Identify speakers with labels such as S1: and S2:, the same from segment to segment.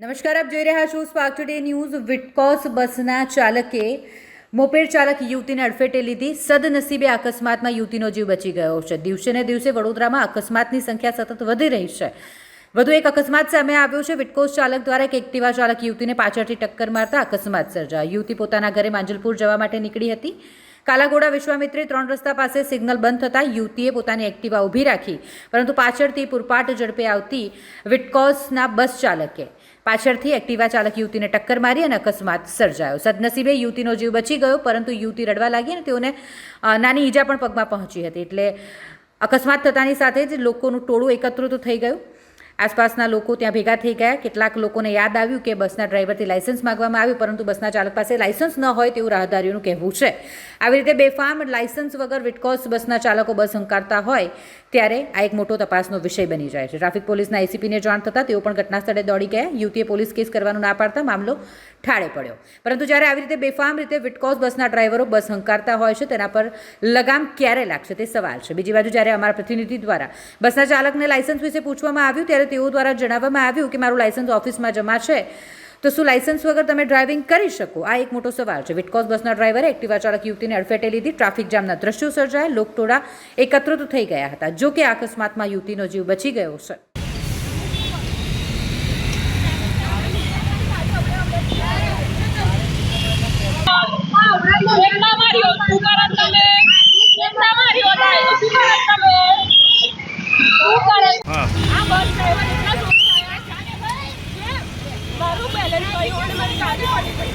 S1: નમસ્કાર, આપ જોઈ રહ્યા છો સ્પાર્ક ટુડે ન્યૂઝ વિટકોસ બસના ચાલકે મોપેડ ચાલક યુવતીને અડફેટે લીધી. સદનસીબે અકસ્માતમાં યુવતીનો જીવ બચી ગયો છે. દિવસે ને દિવસે વડોદરામાં અકસ્માતની સંખ્યા સતત વધી રહી છે. વધુ એક અકસ્માત સામે આવ્યો છે. વિટકોસ ચાલક દ્વારા એક એક્ટિવા ચાલક યુવતીને પાછળથી ટક્કર મારતા અકસ્માત સર્જાયો. યુવતી પોતાના ઘરે માંજલપુર જવા માટે નીકળી હતી. કાલાઘોડા વિશ્વામિત્રી ત્રણ રસ્તા પાસે સિગ્નલ બંધ થતાં યુવતીએ પોતાની એક્ટિવા ઊભી રાખી, પરંતુ પાછળથી પૂરપાટ ઝડપે આવતી વિટકોસના બસ ચાલકે. પાછળથી એક્ટિવા ચાલક યુવતીને ટક્કર મારી અને અકસ્માત સર્જાયો. સદનસીબે યુવતીનો જીવ બચી ગયો, પરંતુ યુવતી રડવા લાગી અને તેઓને નાની ઈજા પણ પગમાં પહોંચી હતી. એટલે અકસ્માત થતાની સાથે જ લોકોનું ટોળું એકત્રિત થઈ ગયું. આસપાસના લોકો ત્યાં ભેગા થઈ ગયા. કેટલાક લોકોને યાદ આવ્યું કે બસના ડ્રાઈવરથી લાઇસન્સ માગવામાં આવ્યું, પરંતુ બસના ચાલક પાસે લાઇસન્સ ન હોય તેવું રાહદારીઓનું કહેવું છે. આવી રીતે બેફામ લાઇસન્સ વગર વિટકોસ બસના ચાલકો બસ હંકારતા હોય, ત્યારે આ એક મોટો તપાસનો વિષય બની જાય છે. ટ્રાફિક પોલીસના એસીપીને જાણ થતાં તેઓ પણ ઘટના સ્થળે દોડી ગયા. યુવતીએ પોલીસ કેસ કરવાનું ના પાડતા મામલો ઠાળે પડ્યો. પરંતુ જ્યારે આવી રીતે બેફામ રીતે વિટકોસ બસના ડ્રાઈવરો બસ હંકારતા હોય છે, તેના પર લગામ ક્યારે લાગશે તે સવાલ છે. બીજી બાજુ જ્યારે અમારા પ્રતિનિધિ દ્વારા બસના ચાલકને લાયસન્સ વિશે પૂછવામાં આવ્યું, ત્યારે તેઓ દ્વારા જણાવવામાં આવ્યું કે મારું લાયસન્સ ઓફિસમાં જમા છે. તો શું લાયસન્સ વગર તમે ડ્રાઇવિંગ કરી શકો? આ એક મોટો સવાલ છે. વિટકોસ બસના ડ્રાઈવરે એક્ટિવા ચાલક યુવતીને અડફેટે લીધી. ટ્રાફિક જામના દ્રશ્યો સર્જાયા. લોકટોળા એકત્રિત થઈ ગયા હતા. જો કે અકસ્માતમાં યુવતીનો જીવ બચી ગયો છે
S2: એકલા માર્યો તું કરત તમે એકલા માર્યો થાય તું કરત તમે તું કરે
S3: હા
S2: આ બસ ડ્રાઈવર એટલા જોરદાર જાણે ભાઈ મારું બેલેન્સ ગયું અને મારી ગાડી પડી ગઈ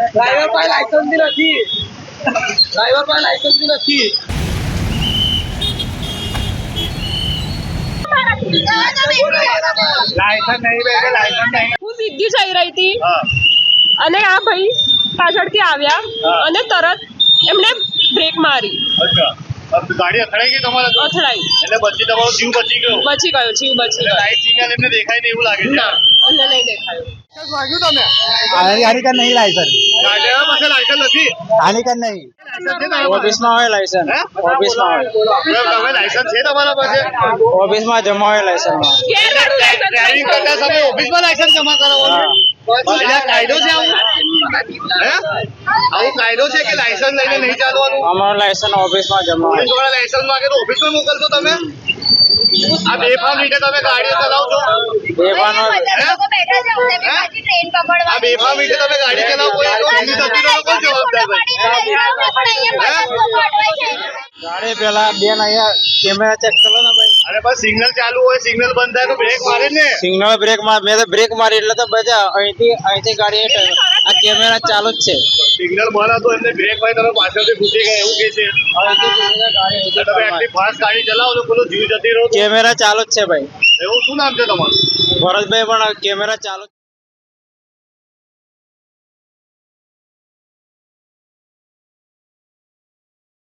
S4: ડ્રાઈવર પાસે લાયસન્સ બી નથી. ડ્રાઈવર પાસે લાયસન્સ બી નથી.
S3: લાયસન્સ નહીં બે લાયસન્સ નહીં.
S2: હું સીધી જઈ રહી હતી. અને આ ભાઈ પાછળથી આવ્યા અને તરત એમણે બ્રેક મારી.
S3: ગાડી અથડાઈ ગઈ તમારે
S2: અથડાઈ.
S3: એટલે બચી તમારો જીવ બચી ગયો?
S2: બચી ગયો જીવ બચી ગયો.
S3: લાઈટ સિગ્નલ એમને દેખાય ને એવું લાગે છે.
S2: ના અમને નહીં દેખાયું.
S3: વાગ્યું તમે
S5: નહીં લાયસન્સ
S3: પાસે લાયસન્સ નથી?
S5: નહીં? ઓફિસમાં હોય લાયસન્સ ઓફિસમાં હોય.
S3: તમે લાયસન્સ છે તમારા પાસે?
S5: ઓફિસમાં જમા હોય લાયસન્સ
S3: ડ્રાઇવિંગ કરતા સમયે ઓફિસમાં લાયસન્સ જમા કરાવવાનું કાયદો છે આવું? આવું કાયદો છે કે લાયસન્સ લઈને નહીં ચાલવાનું?
S5: અમારું લાયસન્સ ઓફિસમાં જમા હોય
S3: પોલીસવાળા લાયસન્સ માંગે તો ઓફિસમાં મોકલશો તમે? આ બેફામ રીતે તમે ગાડીઓ ચલાવો છો?
S5: બેભાન
S3: આ બેફામ રીતે તમે ગાડી ચલાવો કોઈ કોણ જવાબદાર
S5: ગાડી પેલા બેન અહીંયા કેમેરા ચેક કરો ને ભાઈ.
S3: અરે બસ સિગ્નલ ચાલુ હોય સિગ્નલ બંધ થાય તો બ્રેક મારે ને.
S5: સિગ્નલ બ્રેક માર મેં તો બ્રેક મારી એટલે તો બધા અહીંથી અહીંથી ગાડી કેમેરા ચાલુ જ છે.
S3: સિગ્નલ મળે હતો એટલે બ્રેક હોય તમે પાછળથી ઘૂસી ગયા એવું કે છે.
S5: ગાડી અહીંથી
S3: તમે આટલી ફાસ્ટ ગાડી ચલાવો તો પેલું જીવ જતી રહો
S5: કેમેરા ચાલુ જ છે ભાઈ.
S3: એવું શું નામ છે તમારું?
S5: ભરતભાઈ પણ કેમેરા ચાલુ